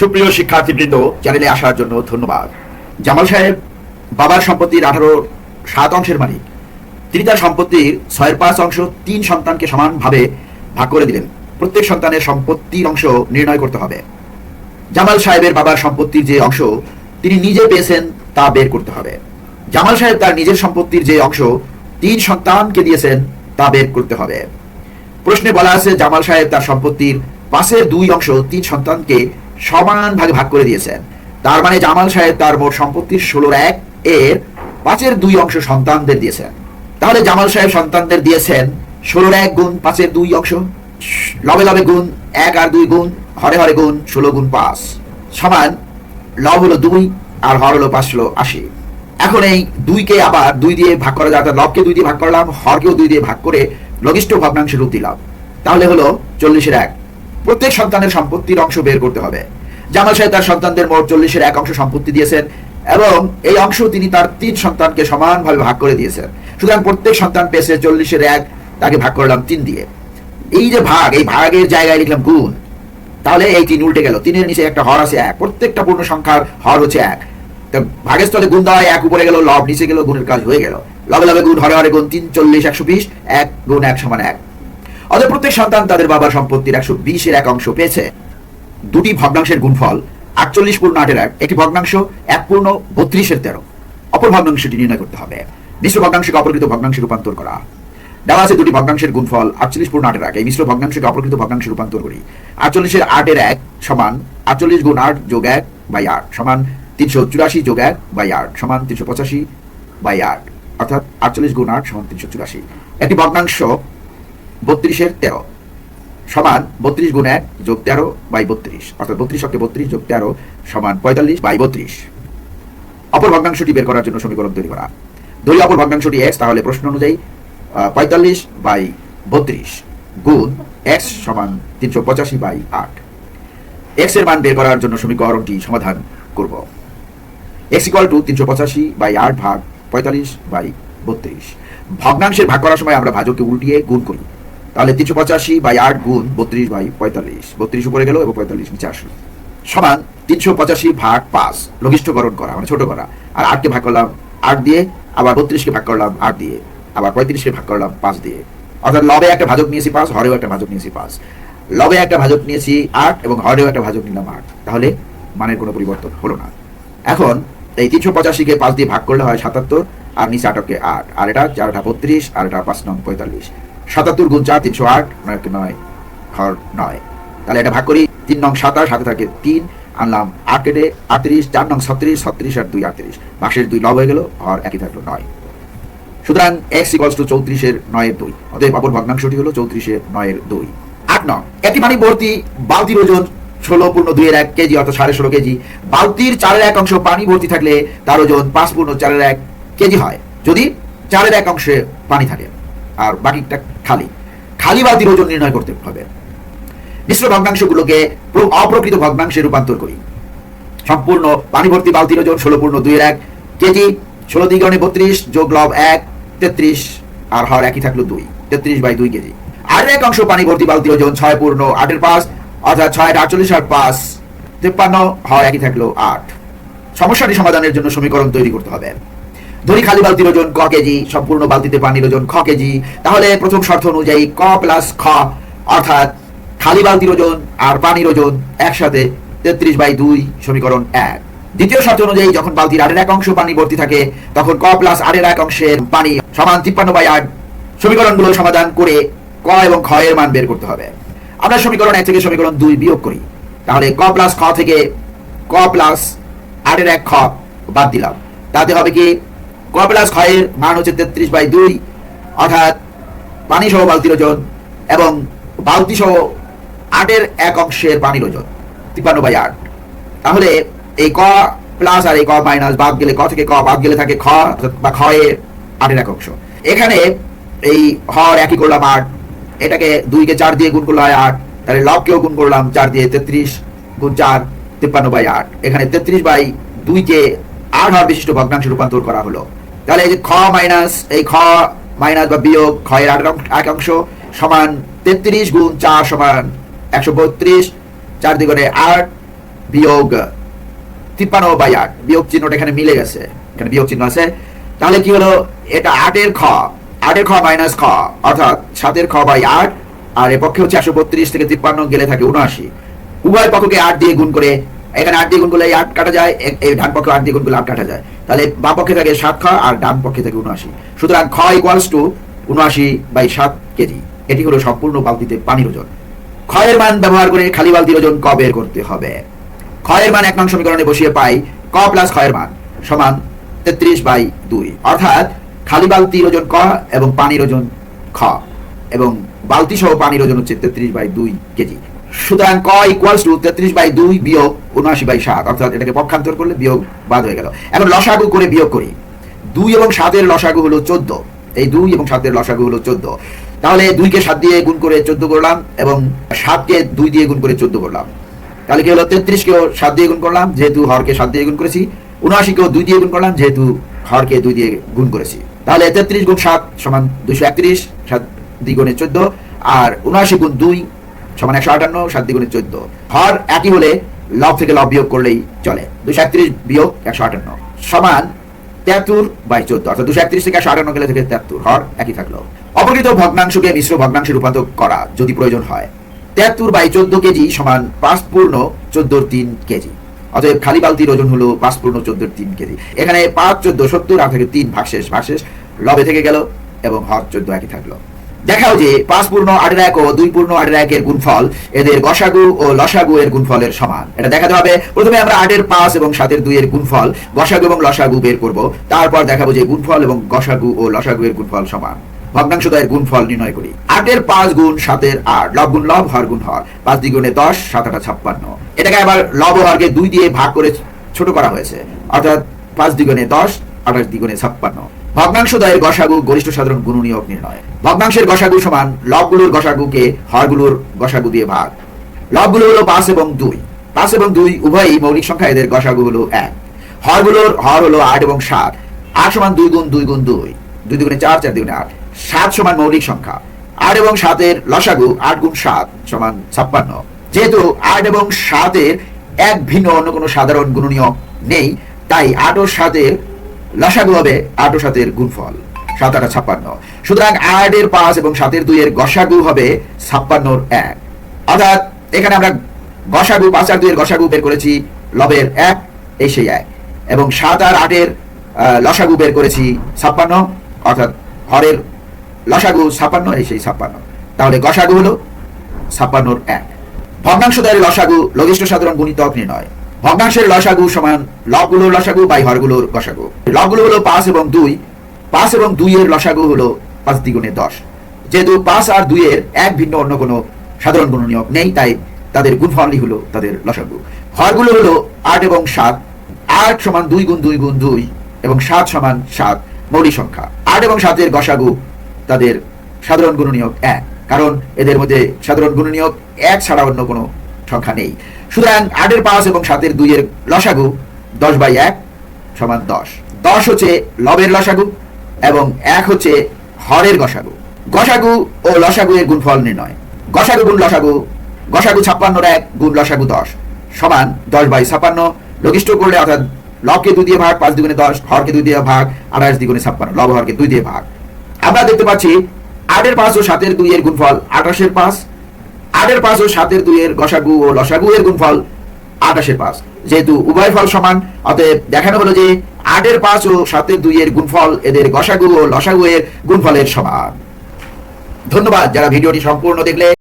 সুপ্রিয় শিক্ষার্থীবৃন্দ চ্যানেলে আসার জন্য ধন্যবাদ। জামাল সাহেব, বাবার সম্পত্তির আঠারো সাত অংশের মালিক। তিনি তার সম্পত্তির ছয়ের পাঁচ অংশ তিন সন্তানকে সমানভাবে ভাগ করে দিলেন। প্রত্যেক সন্তানের সম্পত্তির অংশ নির্ণয় করতে হবে। জামাল সাহেবের বাবার সম্পত্তির যে অংশ তিনি নিজে পেয়েছেন তা বের করতে হবে। জামাল সাহেব তার নিজের সম্পত্তির যে অংশ তিন সন্তানকে দিয়েছেন তা বের করতে হবে। প্রশ্নে বলা আছে, জামাল সাহেব তার সম্পত্তির পাশের দুই অংশ তিন সন্তানকে সমান ভাগে ভাগ করে দিয়েছেন। তার মানে জামাল সাহেব তার মোট সম্পত্তির ষোলোর এক এর পাঁচের দুই অংশ সন্তানদের দিয়েছেন। তাহলে জামাল সাহেব সন্তানদের দিয়েছেন ষোলোর এক গুণ পাঁচের দুই অংশ, লবে লবে গুণ এক আর দুই গুণ, হরে হরে গুণ ষোলো গুণ পাঁচ। সমান, লব হলো দুই আর হর হলো পাঁচ হলো আশি। এখন এই দুইকে আবার দুই দিয়ে ভাগ করা যায় লবকে দুই দিয়ে ভাগ করলাম, হরকেও দুই দিয়ে ভাগ করে লঘিষ্ঠ ভগ্নাংশে রূপ দিলাম। তাহলে হলো চল্লিশের এক। প্রত্যেক সন্তানের সম্পত্তির অংশ বের করতে হবে। জামাল সাহেব তার সন্তানদের মোট চল্লিশের এক অংশ সম্পত্তি দিয়েছেন এবং এই অংশ তিনি তার তিন সন্তানকে সমানভাবে ভাগ করে দিয়েছেন। সুতরাং প্রত্যেক সন্তান পেয়েছে চল্লিশের এক, তাকে ভাগ করলাম তিন দিয়ে। এই যে ভাগ, এই ভাগের জায়গায় লিখলাম গুণ, তাহলে এই তিন উল্টে গেল। তিনের নিচে একটা হর আছে এক, প্রত্যেকটা পূর্ণ সংখ্যার হর হচ্ছে এক। তো ভাগের স্থলে গুণ দেওয়া এক উপরে গেল, লব নিচে গেল, গুণের কাজ হয়ে গেল। লবে লবে গুণ, হরে হরে গুণ, তিন, চল্লিশ, একশো বিশ, এক গুণ এক সমান এক। অতএব প্রত্যেক সন্তান তাদের বাবার সম্পত্তির একশো বিশের এক অংশ পেয়েছে। দুটি ভগ্নাংশের গুণফল, আটচল্লিশ পূর্ণ আটের এক, একটি ভগ্নাংশ, এক পূর্ণ বত্রিশের তেরো। অপর ভগ্নাংশটি নির্ণয় করতে হবে। মিশ্র ভগ্নাংশকে অপরকৃত ভগ্নাংশে রূপান্তর করা। দেওয়া আছে দুটি ভগ্নাংশের গুণফল, আটচল্লিশ পূর্ণ আটের এক, এই মিশ্র ভগ্নাংশকে অপরকৃত ভগ্নাংশে রূপান্তর করি। আটচল্লিশের আটের এক সমান আটচল্লিশ গুণ আট যোগ এক বাই আট সমান তিনশো চুরাশি যোগ এক বাই আট সমান তিনশো পঁচাশি বাই আট, অর্থাৎ আটচল্লিশ গুণ আট সমান তিনশো চুরাশি। একটি ভগ্নাংশ বত্রিশের তেরো। সমান বত্রিশ গুণ এক যোগ তেরো বাই বত্রিশ। অর্থাৎ বত্রিশ অক্ষে বত্রিশ যোগ তেরো সমান পঁয়তাল্লিশ বাই বত্রিশ। অপর ভগ্নাংশটি বের করার জন্য সমীকরণ তৈরি করা। ধরি অপর ভগ্নাংশটি এক্স তাহলে প্রশ্ন অনুযায়ী পঁয়তাল্লিশ বাই বত্রিশ গুণ এক্স সমান তিনশো পঁচাশি বাই আট। এক্সের মান বের করার জন্য সমীকরণটি সমাধান করব। এক্স ইকুয়াল টু তিনশো পঁচাশি বাই আট ভাগ পঁয়তাল্লিশ বাই বত্রিশ। ভগ্নাংশের ভাগ করার সময় আমরা ভাজককে উল্টিয়ে গুণ করি। তাহলে তিনশো পঁচাশি বাই আট গুণ বত্রিশ বাই পঁয়তাল্লিশ। বত্রিশ উপরে গেল এবং পঁয়তাল্লিশ নিচে আসলো। সমান তিনশো পঁচাশি ভাগ পাঁচ। লঘিষ্ঠকরণ করা মানে ছোট করা। আর আটকে ভাগ করলাম আট দিয়ে, আবার বত্রিশকে ভাগ করলাম আট দিয়ে, আবার পঁয়ত্রিশকে ভাগ করলাম পাঁচ দিয়ে। অর্থাৎ লবে একটা ভাজক নিয়েছি পাঁচ, হরেও একটা ভাজক নিয়েছি পাঁচ। লবে একটা ভাজক নিয়েছি আট এবং হরেও একটা ভাজক নিলাম আট। তাহলে মানের কোনো পরিবর্তন হলো না। এখন এই তিনশো পঁচাশিকে পাঁচ দিয়ে ভাগ করলে হয় সাতাত্তর, আর নিচে আটকে আট। আর এটা চারটা বত্রিশ, আর এটা পাঁচ নং পঁয়তাল্লিশ। সাতাত্তর গুণ চার, তিনশো আট নয় নয় হর নয়। তাহলে এটা ভাগ করি, তিন নং সাতাশ, সাথে থাকে তিন, আনলাম আট কেটে আটত্রিশ, চার নং ছত্রিশ ছত্রিশ আর দুই আটত্রিশ। বাক্সের দুই লব হয়ে গেল হর একই থাকল নয়। সুতরাং এক্স ইকলস টু চৌত্রিশের নয়ের দুই। অতএব অপর ভগ্নাংশটি হলো চৌত্রিশের নয়ের দুই। আট নং, একটি পানি ভর্তি বালতির ওজন ষোলো পূর্ণ দুইয়ের এক কেজি অর্থাৎ সাড়ে ষোলো কেজি। বালতির চারের এক অংশ পানি ভর্তি থাকলে তার ওজন পাঁচ পূর্ণ চারের এক কেজি হয়। যদি চারের এক অংশে পানি থাকে। আর বাকিটা খালি। খালি বালতির ওজন নির্ণয় করতে হবে। মিশ্র ভগ্নাংশগুলোকে প্র- অপ্রকৃত ভগ্নাংশে রূপান্তর করি। সম্পূর্ণ পানি ভর্তি বালতির ওজন ষোলো পূর্ণ দুইয়ের এক। কেজি ষোলো দ্বিগণে বত্রিশ যোগ লব এক, তেত্রিশ, আর হর একই থাকল দুই, তেত্রিশ বাই দুই কেজি। আর এক অংশ পানি ভর্তি বালতির ওজন ছয় পূর্ণ আটের পাঁচ, অর্থাৎ ছয় আটচল্লিশ আর পাঁচ, তেপ্পান্ন, হর একই থাকল আট। সমস্যাটি সমাধানের জন্য সমীকরণ তৈরি করতে হবে। ধরি খালি বালতির ওজন ক কেজি, সম্পূর্ণ বালতিতে পানির ওজন খ কেজি। তাহলে প্রথম শর্ত অনুযায়ী ক প্লাস খ, অর্থাৎ খালি বালতির ওজন আর পানির ওজন একসাথে তেত্রিশ বাই দুই সমীকরণ এক। দ্বিতীয় শর্ত অনুযায়ী যখন বালতির আটের এক অংশ পানি ভর্তি থাকে, তখন ক প্লাস আটের এক অংশের পানি সমান তিপ্পান্ন বাই আট সমীকরণগুলো সমাধান করে ক এবং খ এর মান বের করতে হবে। আমরা সমীকরণ এক থেকে সমীকরণ দুই বিয়োগ করি। তাহলে ক প্লাস খ থেকে ক প্লাস আটের এক খ বাদ দিলাম। তাতে হবে কি? ক প্লাস এর মান হচ্ছে তেত্রিশ বাই দুই, অর্থাৎ পানি সহ বালতির ওজন এবং বালতি সহ আটের এক অংশের পানির ওজন, তিপ্পান্ন বাই আট। তাহলে এই ক প্লাস আর এই ক মাইনাস বাদ গেলে ক থেকে ক, বাদ গেলে থাকে খ বা এর আটের এক অংশ। এখানে এই হর একই করলাম আট, এটাকে দুইকে চার দিয়ে গুণ করলে হয় আট, তাহলে লবকেও গুণ করলাম চার দিয়ে তেত্রিশ, গুণ চার, তিপ্পান্ন বাই আট। এখানে তেত্রিশ বাই দুইকে আট হর বিশিষ্ট ভগ্নাংশে রূপান্তর করা হলো। তাহলে এই যে খ মাইনাস, এই খ মাইনাস বা বিয়োগ আট এক অংশ সমান তেত্রিশ গুণ চার সমান একশো বত্রিশ, চার দিগণে আট বিয়োগ তিপ্পান্ন বাই আট। বিয়োগ চিহ্নটা এখানে মিলে গেছে, এখানে বিয়োগ চিহ্ন আছে। তাহলে কি হলো? এটা আটের খ আটের খ মাইনাস খ, অর্থাৎ সাতের খ বাই আট, আর এ পক্ষে হচ্ছে একশো বত্রিশ থেকে তিপ্পান্ন গেলে থাকে উনআশি। উভয় পক্ষকে আট দিয়ে গুণ করে এখানে আট দিয়ে গুণ এই আট কাটা যায় এই ডান পক্ষে আট দিয়ে গুণ আট কাটা যায়। তাহলে বাম পক্ষে থাকে সাত খ আর ডান পক্ষে থাকে উনআশি। সুতরাং খ ইকুয়ালস টু উনআশি বাই সাত কেজি। এটি হলো সম্পূর্ণ বালতিতে পানির ওজন। ক্ষয়ের মান ব্যবহার করে খালি বালতির ওজন ক বের করতে হবে। ক্ষয়ের মান এক নং সমীকরণে বসিয়ে পাই ক প্লাস ক্ষয়ের মান সমান তেত্রিশ বাই দুই। অর্থাৎ খালি বালতির ওজন ক এবং পানির ওজন খ এবং বালতি সহ পানির ওজন হচ্ছে তেত্রিশ বাই দুই কেজি। সুতরাং ক ইকুয়ালস টু তেত্রিশ বাই দুই বিয়োগ উনআশি বাই সাত। অর্থাৎ এটাকে পক্ষান্তর করলে বিয়োগ বাদ হয়ে গেল। এখন লসাগু করে বিয়োগ করি। দুই এবং সাতের লসাগু হলো চোদ্দ। এই দুই এবং সাতের লসাগু হলো চোদ্দ। তাহলে দুইকে সাত দিয়ে গুণ করে চোদ্দ করলাম এবং সাতকে দুই দিয়ে গুণ করে চোদ্দ করলাম। তাহলে কি হলো? তেত্রিশকেও সাত দিয়ে গুণ করলাম, যেহেতু হরকে সাত দিয়ে গুণ করেছি। উনআশিকেও দুই দিয়ে গুণ করলাম, যেহেতু হরকে দুই দিয়ে গুণ করেছি। তাহলে তেত্রিশ গুণ সাত সমান দুশো একত্রিশ, সাত দ্বিগুণে চোদ্দ। আর উনআশি গুণ দুই সমান একশো আটান্ন, সাত দ্বিগুণে চোদ্দ। হর একই হলে লব থেকে লব বিয়োগ করলেই চলে। দুশো একত্রিশ বিয়োগ একশো আটান্ন। সমান তেহাত্তর বাই চোদ্দ, অর্থাৎ দুশো একত্রিশ থেকে একশো আটান্ন গেলে থেকে তেহাত্তর হর একই থাকল। অপকৃত ভগ্নাংশকে মিশ্র ভগ্নাংশে রূপান্তর করা যদি প্রয়োজন হয়। তেহাত্তর বাই চোদ্দ কেজি সমান পাঁচ পূর্ণ চোদ্দোর তিন কেজি। অতএব খালি বালতির ওজন হলো পাঁচ পূর্ণ চোদ্দোর তিন কেজি। এখানে পাঁচ, চোদ্দ, সত্তর, আর থেকে তিন ভাগশেষ। ভাগশেষ লবে থেকে গেল এবং হর চোদ্দ একই থাকল। দেখাও যে পাঁচ পূর্ণ আটের এক ও দুই পূর্ণ আটের একের গুণফল এদের গসাগু ও লসাগু এর গুণফলের সমান। এটা দেখাতে হবে। প্রথমে আমরা আটের পাঁচ এবং সাতের দুই এর গুণফল গসাগু এবং লসাগু বের করব। তারপর দেখাবো যে গুণফল এবং গসাগু ও লসাগু এর গুণফল সমান। ভগ্নাংশদ্বয়ের গুণফল নির্ণয় করি। আটের পাঁচ গুণ, সাতের আট। লব গুণ, লব, হর গুণ, হর। পাঁচ দ্বিগুণে দশ, সাত আটা ছাপ্পান্ন। এটাকে আবার লব হরকে দুই দিয়ে ভাগ করে ছোট করা হয়েছে। অর্থাৎ পাঁচ দ্বিগুণে দশ, আঠাশ দ্বিগুণে ছাপ্পান্ন। ভগ্নাংশ দয়ের গসাগু গরিষ্ঠ সাধারণ গুণনীয়ক নির্ণয়। ভগ্নাংশের গসাগু সমান লবগুলোর গসাগুকে হরগুলোর গসাগু দিয়ে ভাগ। লবগুলো হলো পাঁচ এবং দুই। পাঁচ এবং দুই উভয়ই মৌলিক সংখ্যা এদের গসাগু হলো এক। হরগুলোর হর হলো আট এবং সাত। আট সমান দুই গুণ দুই গুণ দুই। দুই দুগুণে চার চার দুগুণে আট। সাত সমান মৌলিক সংখ্যা। আট এবং সাতের লসাগু আট গুণ সাত সমান ছাপ্পান্ন। যেহেতু আট এবং সাতের এক ভিন্ন অন্য কোনো সাধারণ গুণনীয় নেই, তাই আট ও সাতের লসাগু হবে আট ও সাতের গুণফল, সাত, আটা ছাপ্পান্ন। সুতরাং আটের পাঁচ এবং সাতের দুইয়ের গসাগু হবে ছাপ্পান্নর এক। অর্থাৎ এখানে আমরা গসাগু, পাঁচ আর দুইয়ের গসাগু বের করেছি, লবের এক এই সেই এক এবং সাত আর আটের লসাগু বের করেছি ছাপ্পান্ন, অর্থাৎ হরের লসাগু ছাপ্পান্ন এই সেই ছাপ্পান্ন। তাহলে গসাগু হলো ছাপ্পান্নর এক। ভগ্নাংশ দ্বয়ের লসাগু লঘিষ্ঠ সাধারণ গুণিতক নির্ণয়। ভগ্নাংশের লসাগু সমান লবগুলোর লসাগু বাই হরগুলোর গসাগু লবগুলো হলো পাঁচ এবং দুই। পাঁচ এবং দুইয়ের লসাগু হলো পাঁচ দ্বিগুণে দশ। যেহেতু পাঁচ আর দুইয়ের এক ভিন্ন অন্য কোনো সাধারণ গুণনীয়ক নেই, তাই তাদের গুণফলই হলো তাদের লসাগু। হরগুলো হলো আট এবং সাত। আট সমান দুই গুণ দুই গুণ দুই এবং সাত সমান সাত মৌলিক সংখ্যা। আট এবং সাতের গসাগু তাদের সাধারণ গুণনীয়ক এক, কারণ এদের মধ্যে সাধারণ গুণনীয়ক এক ছাড়া অন্য কোনো সংখ্যা নেই। সুতরাং আটের পাঁচ এবং সাতের দুইয়ের লসাগু দশ বাই এক সমান দশ। দশ হচ্ছে লবের লসাগু এবং এক হচ্ছে হরের গসাগু। গসাগু ও লসাগু এর গুণফল নির্ণয়। গসাগু গুণ লসাগু, গসাগু ছাপ্পান্নর এক গুণ লসাগু দশ সমান দশ বাই ছাপ্পান্ন। লঘিষ্ঠ করলে অর্থাৎ লবকে দুই দিয়ে ভাগ, পাঁচ দ্বিগুণে দশ, হরকে দুই দিয়ে ভাগ, আঠাশ দ্বিগুণে ছাপ্পান্ন, লব হরকে দুই দিয়ে ভাগ। আমরা দেখতে পাচ্ছি আটের পাঁচ ও সাতের দুই এর গুণফল আঠাশের পাঁচ। আটের পাঁচ ও সাতের দুই এর গসাগু ও লসাগু এর গুণফল আটাশের পাঁচ। যেহেতু উভয় ফল সমান, অতএব দেখানো হলো যে আটের পাঁচ ও সাতের দুইয়ের গুণফল এদের গসাগু ও লসাগু এর গুণফলের সমান। ধন্যবাদ যারা ভিডিওটি সম্পূর্ণ দেখলে।